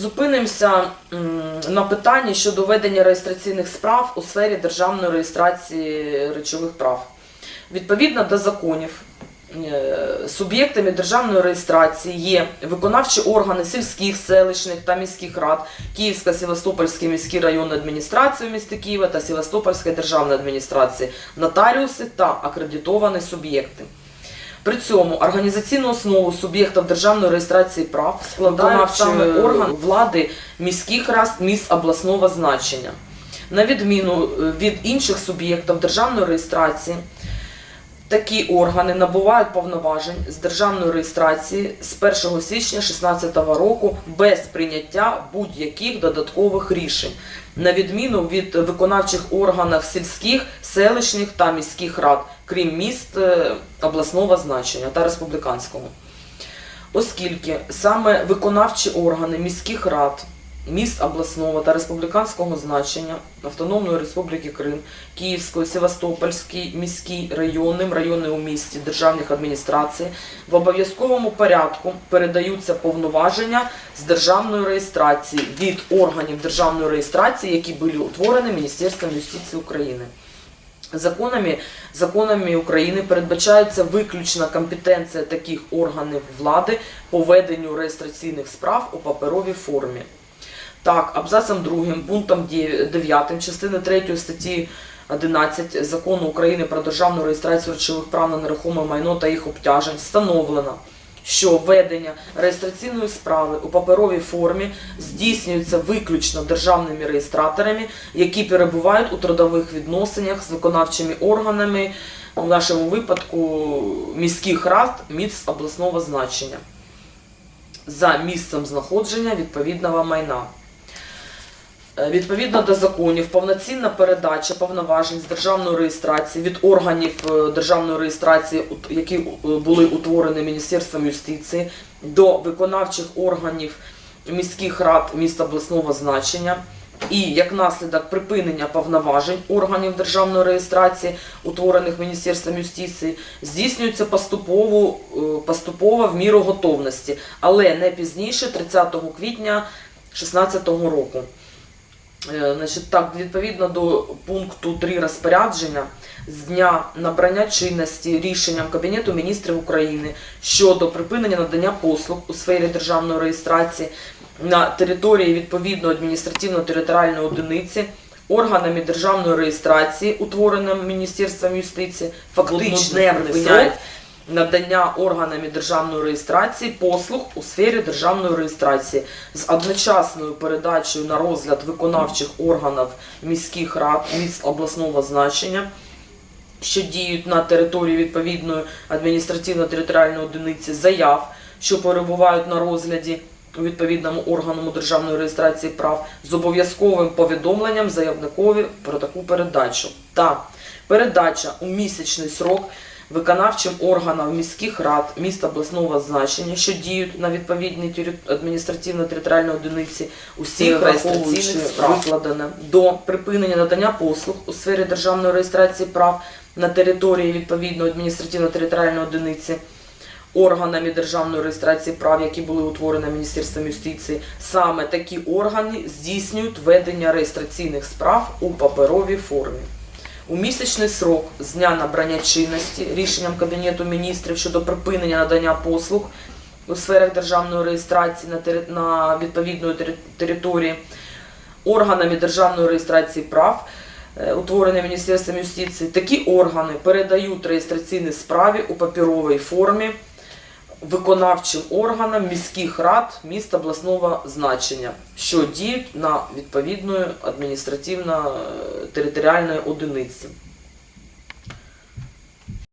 Зупинимося на питанні щодо ведення реєстраційних справ у сфері державної реєстрації речових прав. Відповідно до законів, е, суб'єктами державної реєстрації є виконавчі органи сільських, селищних та міських рад, Київська Севастопольська міські районні адміністрації в місті Києва та Севастопольська державна адміністрація, нотаріуси та акредитовані суб'єкти. При цьому організаційну основу суб'єктів державної реєстрації прав складають саме орган влади міських рад міст обласного значення. На відміну е, від інших суб'єктів державної реєстрації, такі органи набувають повноважень з державної реєстрації з 1 січня 2016 року без прийняття будь-яких додаткових рішень, на відміну від виконавчих органів сільських, селищних та міських рад, крім міст е, обласного значення та республіканського. Оскільки саме виконавчі органи міських рад, міст обласного та республіканського значення Автономної Республіки Крим, Київської, Севастопольській, міській, районним, райони у місті, державних адміністрацій в обов'язковому порядку передаються повноваження з державної реєстрації від органів державної реєстрації, які були утворені Міністерством юстиції України. Законами, законами України передбачається виключна компетенція таких органів влади по веденню реєстраційних справ у паперовій формі. Так, абзацом 2, пунктом 9 частини 3 статті 11 Закону України про державну реєстрацію речових прав на нерухоме майно та їх обтяжень встановлено, що ведення реєстраційної справи у паперовій формі здійснюється виключно державними реєстраторами, які перебувають у трудових відносинах з виконавчими органами, у нашому випадку міських рад міст обласного значення за місцем знаходження відповідного майна. Е, Відповідно до законів, повноцінна передача повноважень з державної реєстрації від органів е, державної реєстрації, які е, були утворені Міністерством юстиції, до виконавчих органів міських рад міст обласного значення. І як наслідок припинення повноважень органів державної реєстрації, утворених Міністерством юстиції, здійснюється поступово, поступово в міру готовності, але не пізніше 30 квітня 2016 року. Е, Значить, так, відповідно до пункту 3 розпорядження з дня набрання чинності рішенням Кабінету міністрів України щодо припинення надання послуг у сфері державної реєстрації на території відповідної адміністративно-територіальної одиниці органами державної реєстрації, утвореним Міністерством юстиції, фактично не припиняють надання органами державної реєстрації послуг у сфері державної реєстрації з одночасною передачею на розгляд виконавчих органів міських рад міст обласного значення, що діють на території відповідної адміністративно-територіальної одиниці заяв, що перебувають на розгляді у відповідному органу державної реєстрації прав з обов'язковим повідомленням заявникові про таку передачу. Та передача у місячний срок виконавчим органам міських рад міст обласного значення, що діють на відповідній адміністративно-територіальній одиниці усіх реєстраційних справ викладено. До припинення надання послуг у сфері державної реєстрації прав на території відповідної адміністративно-територіальної одиниці органами державної реєстрації прав, які були утворені Міністерством юстиції, саме такі органи здійснюють ведення реєстраційних справ у паперовій формі. У місячний срок з дня набрання чинності рішенням Кабінету міністрів щодо припинення надання послуг у сферах державної реєстрації на, відповідної території органами державної реєстрації прав, е, утворені Міністерством юстиції, такі органи передають реєстраційні справи у паперовій формі виконавчим органам міських рад міст обласного значення, що діють на відповідної адміністративно-територіальної одиниці.